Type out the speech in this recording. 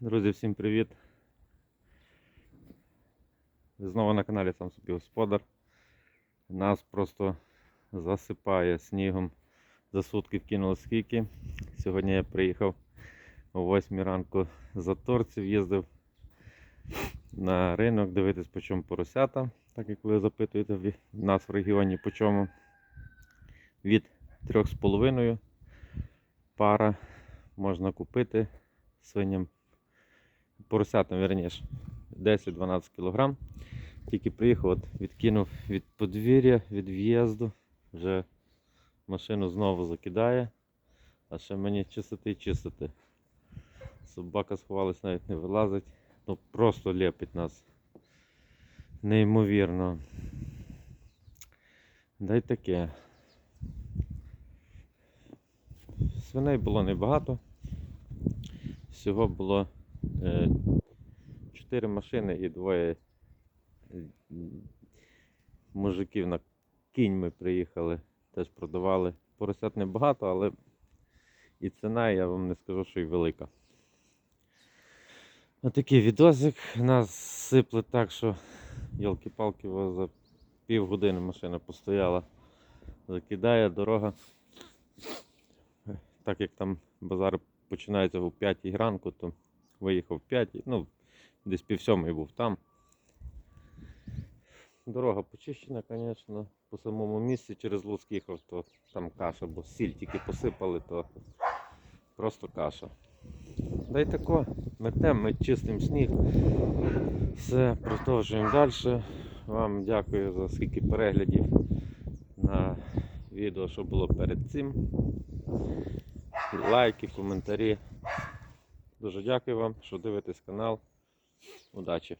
Друзі, всім привіт! Знову на каналі сам собі господар. Нас просто засипає снігом. За сутки вкинуло скільки. Сьогодні я приїхав о 8 ранку з Заторців, їздив на ринок дивитись по чому поросята, так як ви запитуєте в нас в регіоні по чому. Від 3,5 пара можна купити свиням поросятам, верніше, 10-12 кг. Тільки приїхав, от відкинув від подвір'я, від в'їзду, вже машину знову закидає, а ще мені чистити і чистити. Собака сховалась, навіть не вилазить. Ну просто лепить нас. Неймовірно. Дай таке. Свиней було небагато. Всього було е, 4 машини і двоє е, мужиків на кіньми приїхали, теж продавали. Поросят небагато, але і ціна, я вам не скажу, що й велика. Отакий відосик. Нас сипле так, що йолки-палки за півгодини машина постояла. Закидає дорога. Так як там базар починається о 5 ранку, то виїхав в 5, ну, десь пів сьомої був там. Дорога почищена, звісно, по самому місці через Луцьк їхав, то там каша, бо сіль тільки посипали, то просто каша. Да й тако, метем, ми чистим сніг. Все, продовжуємо далі. Вам дякую за скільки переглядів на відео, що було перед цим. Лайки, коментарі. Дуже дякую вам, що дивитесь канал. Удачі!